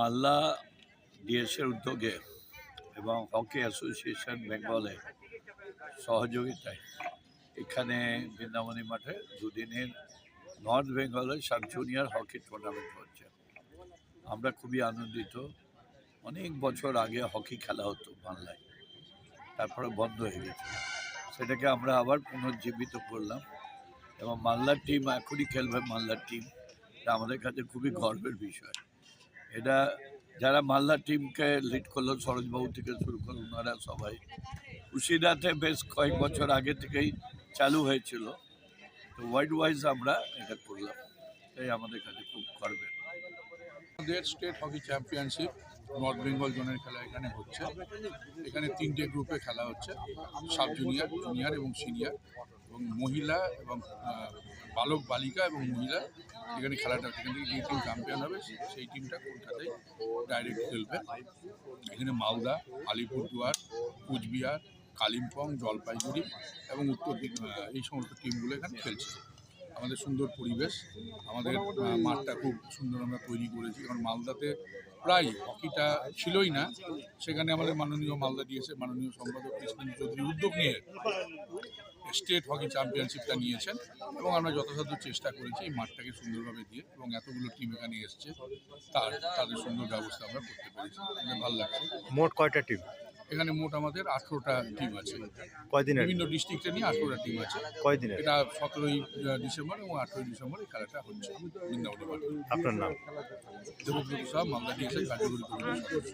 মালদা ডিএসের উদ্যোগে এবং hockey association বেঙ্গলে সহযোগিতায় এখানে বৃন্দাবনী মাঠে দুদিনের নর্থ বেঙ্গলের সাব জুনিয়র হকি টুর্নামেন্ট হচ্ছে। আমরা খুবই আনন্দিত। অনেক বছর আগে হকি খেলা হতো বাংলায়। তারপরে বন্ধ হয়ে গেছে। সেটাকে আমরা আবার পুনর্জীবিত করলাম এবং মালদার টিম এখনই খেলবে মালদার টিম আমাদের কাছে খুবই গর্বের বিষয়। এটা যারা মালদা টিমকে লিড করল সরোজবাবু থেকে শুরু করল ওনারা সবাই। কুশিদাতে বেশ কয়েক বছর আগে থেকেই চালু হয়েছিল। তো ওয়ার্ল্ড ওয়াইজ আমরা এটা করলাম। তাই আমাদের কাছে খুব গর্বের। আমাদের state hockey championship north Bengal জোনের খেলা এখানে হচ্ছে। এখানে তিনটে গ্রুপে খেলা হচ্ছে, সাব জুনিয়র জুনিয়র এবং সিনিয়র এবং মহিলা এবং বালক বালিকা এবং মহিলা এখানে খেলাটা এখান থেকে যে টিম চ্যাম্পিয়ন হবে সেই টিমটা কলকাতায় ডাইরেক্ট খেলবে। এখানে মালদা, আলিপুরদুয়ার, কুচবিহার, কালিম্পং, জলপাইগুড়ি এবং উত্তর এই সমস্ত টিমগুলো এখানে খেলছে। আমাদের সুন্দর পরিবেশ, আমাদের মাঠটা খুব সুন্দর আমরা তৈরি করেছি। কারণ মালদাতে প্রায় হকিটা ছিলই না, সেখানে আমাদের মাননীয় মালদা দিয়েছে মাননীয় সম্পাদক কৃষ্ণ চৌধুরী উদ্যোগ নিয়ে স্টেট হকি চ্যাম্পিয়নশিপটা নিয়েছেন এবং আমরা যথাসাধ্য চেষ্টা করেছি এই মাঠটাকে সুন্দরভাবে দিয়ে এবং এতগুলো টিম এখানে এসছে, তার, তাদের সুন্দর ব্যবস্থা আমরা করতে পেরেছি। ভালো লাগছে। মোট কয়টা টিম? এখানে মোট আমাদের আঠেরোটা টিম আছে। কয়দিনের? বিভিন্ন ডিস্ট্রিক্টে নিয়ে আঠেরোটা টিম আছে। কয়দিনের? এটা সতেরোই ডিসেম্বর এবং আঠেরোই ডিসেম্বর এই খেলাটা হচ্ছে বৃন্দাবনে আপনার নাম? দেবব্রত মালদা কার্যকরী কমিটির সদস্য